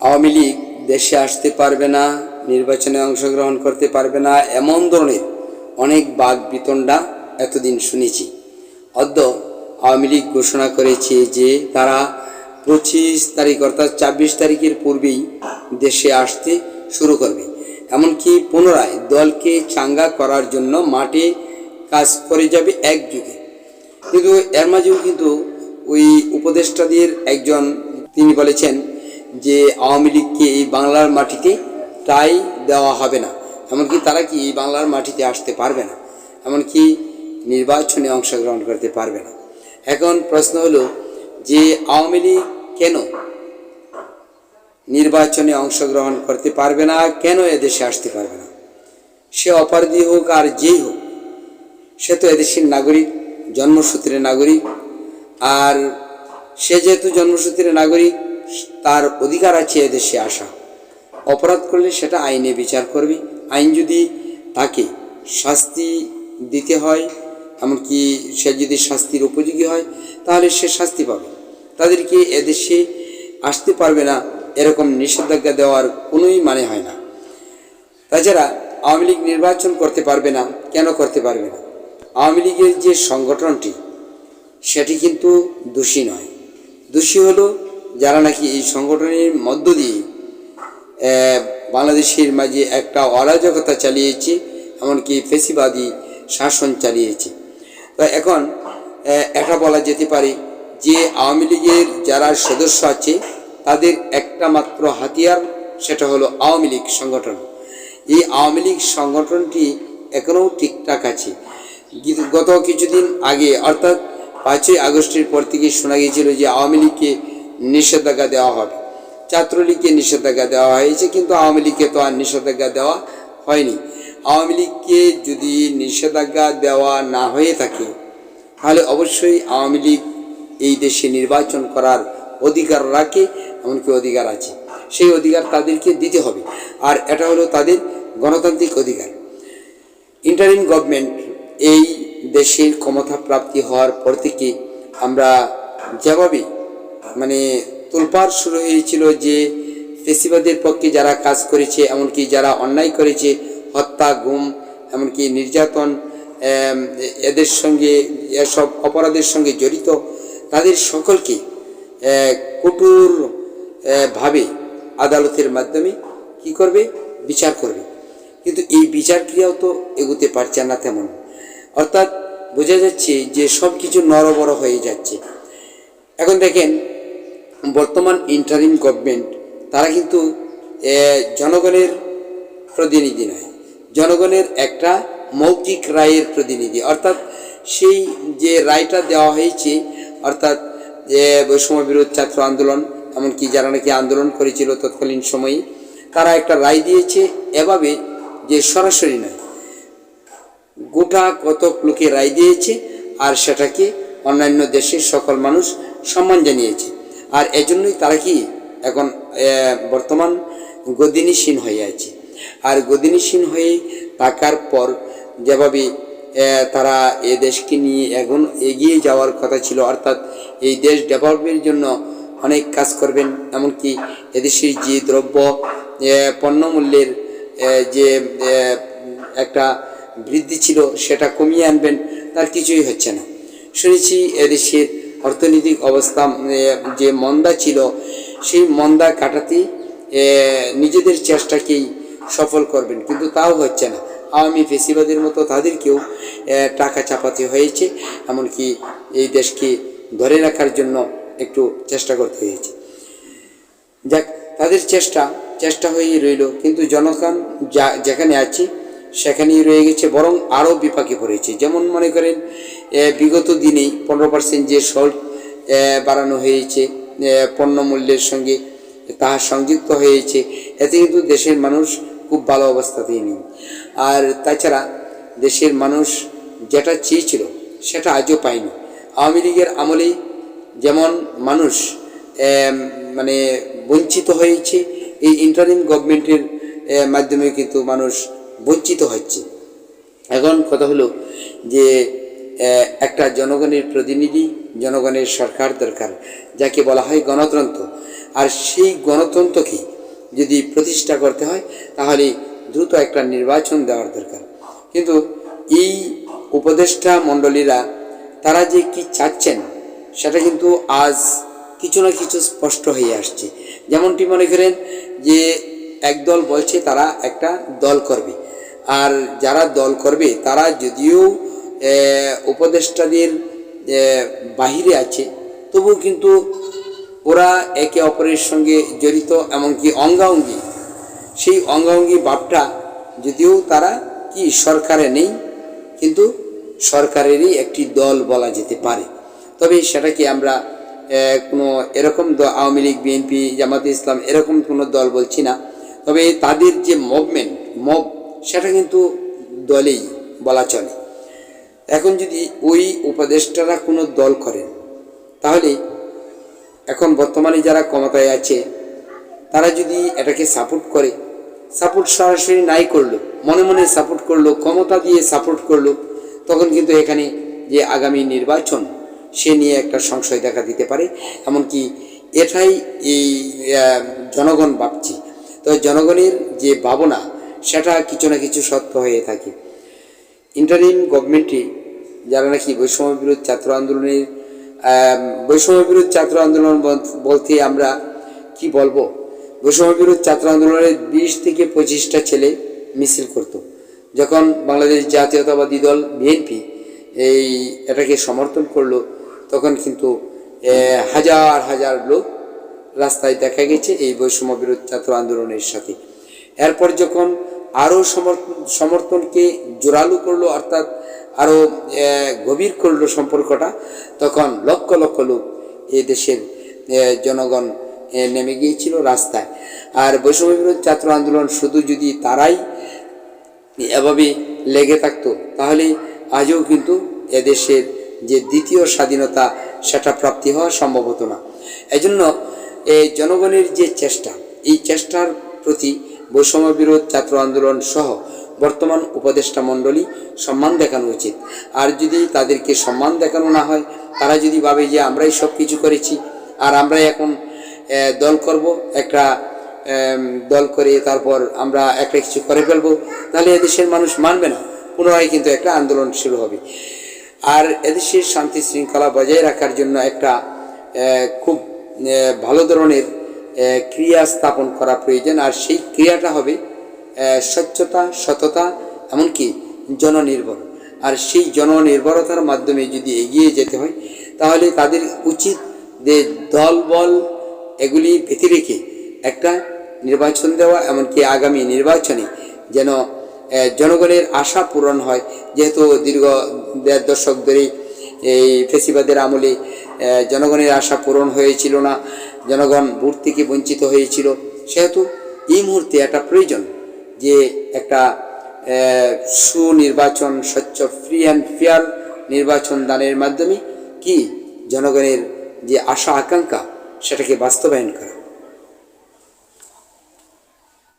আওয়ামী লীগ দেশে আসতে পারবে না, নির্বাচনে অংশগ্রহণ করতে পারবে না, এমন ধরনের অনেক বাঘ বিতণ্ডা এতদিন শুনেছি। অদ্য আওয়ামী লীগ ঘোষণা করেছে যে তারা পঁচিশ তারিখ অর্থাৎ ছাব্বিশ তারিখের পূর্বেই দেশে আসতে শুরু করবে। এমনকি পুনরায় দলকে চাঙ্গা করার জন্য মাঠে কাজ করে যাবে একযুগে। কিন্তু এর মাঝেও কিন্তু ওই উপদেষ্টাদের একজন তিনি বলেছেন যে আওয়ামী লীগকে এই বাংলার মাটিতে তাই দেওয়া হবে না। এমনকি তারা কি এই বাংলার মাটিতে আসতে পারবে না? এমনকি নির্বাচনে অংশগ্রহণ করতে পারবে না। এখন প্রশ্ন হলো, যে আওয়ামী লীগ কেন নির্বাচনে অংশগ্রহণ করতে পারবে না? কেন এদেশে আসতে পারবে না? সে অপরাধী হোক আর যেই হোক, সে তো এদেশের নাগরিক, জন্মসূত্রে নাগরিক। আর সে যেহেতু জন্মসূত্রে নাগরিক তার অধিকার আছে এদেশে আসা। অপরাধ করলে সেটা আইনে বিচার করবে। আইন যদি তাকে শাস্তি দিতে হয়, এমনকি সে যদি শাস্তির উপযোগী হয়, তাহলে সে শাস্তি পাবে। তাদেরকে এদেশে আসতে পারবে না, এরকম নিষেধাজ্ঞা দেওয়ার কোনোই মানে হয় না। তাছাড়া আওয়ামী লীগ নির্বাচন করতে পারবে না, কেন করতে পারবে না? আওয়ামী লীগের যে সংগঠনটি, সেটি কিন্তু দোষী নয়। দোষী হলো যারা নাকি এই সংগঠনের মধ্য দিয়ে বাংলাদেশের মাঝে একটা অরাজকতা চালিয়েছে, এমনকি ফেসিবাদী শাসন চালিয়েছে। তো এখন এটা বলা যেতে পারে যে আওয়ামী লীগের যারা সদস্য আছে, তাদের একটা মাত্র হাতিয়ার, সেটা হলো আওয়ামী লীগ সংগঠন। এই আওয়ামী লীগ সংগঠনটি এখনও ঠিকঠাক আছে। গত কিছুদিন আগে, অর্থাৎ পাঁচই আগস্টের পর থেকে শোনা গিয়েছিল যে আওয়ামী লীগকে নিষেধাজ্ঞা দেওয়া হবে। ছাত্রলীগকে নিষেধাজ্ঞা দেওয়া হয়েছে, কিন্তু আওয়ামী লীগকে তো আর নিষেধাজ্ঞা দেওয়া হয়নি। আওয়ামী লীগকে যদি নিষেধাজ্ঞা দেওয়া না হয়ে থাকে, তাহলে অবশ্যই আওয়ামী লীগ এই দেশে নির্বাচন করার অধিকার রাখে, এমনকি অধিকার আছে। সেই অধিকার তাদেরকে দিতে হবে। আর এটা হলো তাদের গণতান্ত্রিক অধিকার। ইন্টারিম গভর্নমেন্ট এই দেশের ক্ষমতা প্রাপ্তি হওয়ার পর থেকে আমরা যেভাবে মানে তোলপাড় শুরু হয়েছিল যে ফেসিবাদের পক্ষে যারা কাজ করেছে এমনকি যারা অন্যায় করেছে হত্যা গুম এমনকি নির্যাতন এদের সঙ্গে এসব অপরাধের সঙ্গে জড়িত তাদের সকলকে এ, কঠোর ভাবে আদালতের মাধ্যমে কি করবে? বিচার করবে। কিন্তু এই বিচার ক্রিয়াও তো এগোতে পারছে না তেমন। অর্থাৎ বোঝা যাচ্ছে যে সব কিছু নরবড় হয়ে যাচ্ছে। এখন দেখেন বর্তমান ইন্টারিম গভর্নমেন্ট তারা কিন্তু জনগণের প্রতিনিধি নয়। জনগণের একটা মৌখিক রায়ের প্রতিনিধি। অর্থাৎ সেই যে রায়টা দেওয়া হয়েছে, অর্থাৎ যে বৈষম্য বিরোধ, ছাত্র আন্দোলন, এমনকি যারা নাকি আন্দোলন করেছিল তৎকালীন সময়ে, তারা একটা রায় দিয়েছে এভাবে যে সরাসরি নয়। গোটা কতক লোকে রায় দিয়েছে, আর সেটাকে অন্যান্য দেশের সকল মানুষ সম্মান জানিয়েছে। আর এজন্যই তারা কি এখন বর্তমান গদিনীসীন হয়ে আছে। আর গদিনীসীন হয়ে থাকার পর যেভাবে তারা এ দেশকে নিয়ে এখন এগিয়ে যাওয়ার কথা ছিল, অর্থাৎ এই দেশ ডেভেলপের জন্য অনেক কাজ করবেন, এমনকি এদেশের যে দ্রব্য পণ্যমূল্যের যে একটা বৃদ্ধি ছিল, সেটা কমিয়ে আনবেন, তার কিছুই হচ্ছে না। শুনেছি এদেশের অর্থনৈতিক অবস্থা যে মন্দা ছিল, সেই মন্দা কাটাতে নিজেদের চেষ্টাকেই সফল করবেন। কিন্তু তাও হচ্ছে না। আওয়ামী ফেসিবাদের মতো তাদেরকেও টাকা চাপাতে হয়েছে, এমনকি এই দেশকে ধরে রাখার জন্য একটু চেষ্টা করতে হয়েছে। যাক, তাদের চেষ্টা চেষ্টা হয়েই রইল। কিন্তু জনগণ যা, যেখানে আছে, সেখানেই রয়ে গেছে, বরং আরও বিপাকে পড়েছে। যেমন মনে করেন বিগত দিনেই পনেরো পার্সেন্ট যে সল্ট বাড়ানো হয়েছে পণ্যমূল্যের সঙ্গে তাহা সংযুক্ত হয়েছে, এতে কিন্তু দেশের মানুষ খুব ভালো অবস্থাতেই নেই। আর তাছাড়া দেশের মানুষ যেটা চেয়েছিল, সেটা আজও পায়নি। আওয়ামী লীগের আমলেই যেমন মানুষ মানে বঞ্চিত হয়েছে, এই ইন্টারিম গভর্নমেন্টের মাধ্যমে কিন্তু মানুষ বঞ্চিত হচ্ছে। এখন কথা হলো যে একটা জনগণের প্রতিনিধি, জনগণের সরকার দরকার, যাকে বলা হয় গণতন্ত্র। আর সেই গণতন্ত্রকে যদি প্রতিষ্ঠা করতে হয়, তাহলে দ্রুত একটা নির্বাচন দেওয়ার দরকার। কিন্তু এই উপদেষ্টা মণ্ডলীরা, তারা যে কি চাচ্ছেন, সেটা কিন্তু আজ কিছু না কিছু স্পষ্ট হয়ে আসছে। যেমনটি মনে করেন যে, একদল বলছে তারা একটা দল করবে। আর যারা দল করবে, তারা যদিও উপদেষ্টাদের বাহিরে আছে। তবু কিন্তু ওরা একে অপরের সঙ্গে জড়িত, এমনকি অঙ্গাঙ্গি। সেই অঙ্গাঙ্গি ভাবটা যদিও তারা কি সরকারে নেই, কিন্তু সরকারেরই একটি দল বলা যেতে পারে। তবে সেটাকে আমরা কোনো এরকম দ- আওয়ামী লীগ, বিএনপি, জামাতে ইসলাম এরকম কোনো দল বলছি না। তবে তাদের যে মুভমেন্ট মব সেটা কিন্তু দলেই বলা চলে। এখন যদি ওই উপদেষ্টারা কোনো দল করেন তাহলে এখন বর্তমানে যারা ক্ষমতায় আছে, তারা যদি এটাকে সাপোর্ট করে সাপোর্ট সরাসরি নাই করল, মনে মনে সাপোর্ট করল, ক্ষমতা দিয়ে সাপোর্ট করল, তখন কিন্তু এখানে যে আগামী নির্বাচন, সে নিয়ে একটা সংশয় দেখা দিতে পারে। এমনকি এটাই এই জনগণ ভাবছি। তো জনগণের যে ভাবনা, সেটা কিছু না কিছু সত্য হয়ে থাকে। ইন্টারিম গভর্নমেন্টে যারা নাকি বৈষম্য বিরোধ ছাত্র আন্দোলনের বৈষম্য বিরোধ ছাত্র আন্দোলন বলতে আমরা কি বলব? বৈষম্য বিরোধ ছাত্র আন্দোলনের বিশ থেকে পঁচিশটা ছেলে মিছিল করত। যখন বাংলাদেশ জাতীয়তাবাদী দল, বিএনপি, এই এটাকে সমর্থন করল, তখন কিন্তু হাজার হাজার লোক রাস্তায় দেখা গেছে এই বৈষম্য বিরোধ ছাত্র আন্দোলনের সাথে। এরপর যখন আরও সমর্থন সমর্থনকে জোরালো করল, অর্থাৎ আরও গভীর করল সম্পর্কটা, তখন লক্ষ লক্ষ লোক এই দেশের জনগণ নেমে গিয়েছিল রাস্তায়। আর বৈষম্য বিরোধ ছাত্র আন্দোলন শুধু যদি তারাই এভাবে লেগে থাকতো, তাহলে আজও কিন্তু এদেশের যে দ্বিতীয় স্বাধীনতা, সেটা প্রাপ্তি হওয়া সম্ভব হতো না। এজন্য এই জনগণের যে চেষ্টা, এই চেষ্টার প্রতি বৈষম্য বিরোধ ছাত্র আন্দোলন সহ বর্তমান উপদেষ্টা মণ্ডলী সম্মান দেখানো উচিত। আর যদি তাদেরকে সম্মান দেখানো না হয়, তারা যদি ভাবে যে আমরাই সব কিছু করেছি, আর আমরাই এখন দল করব, একটা দল করে তারপর আমরা একটা কিছু করে ফেলব, তাহলে এদেশের মানুষ মানবে না। পুনরায় কিন্তু একটা আন্দোলন শুরু হবে। আর এদেশের শান্তি শৃঙ্খলা বজায় রাখার জন্য একটা খুব ভালো ধরনের ক্রিয়া স্থাপন করা প্রয়োজন। আর সেই ক্রিয়াটা হবে স্বচ্ছতা, সততা, এমনকি জননির্ভর। আর সেই জননির্ভরতার মাধ্যমে যদি এগিয়ে যেতে হয়, তাহলে তাদের উচিত যে দল, বল এগুলি ভেতে রেখে একটা নির্বাচন দেওয়া, এমনকি আগামী নির্বাচনে যেন জনগণের আশা পূরণ হয়। যেহেতু দীর্ঘ দেড় দশক ধরে এই ফেসিবাদের আমলে জনগণের আশা পূরণ হয়েছিল না, জনগণ ভোট থেকে বঞ্চিত হয়েছিল। সেহেতু এই মুহূর্তে একটা প্রয়োজন। যে একটা সুনির্বাচন স্বচ্ছ ফ্রি অ্যান্ড ফেয়ার নির্বাচন দানের মাধ্যমে কি জনগণের যে আশা, আকাঙ্ক্ষা, সেটাকে বাস্তবায়ন করা?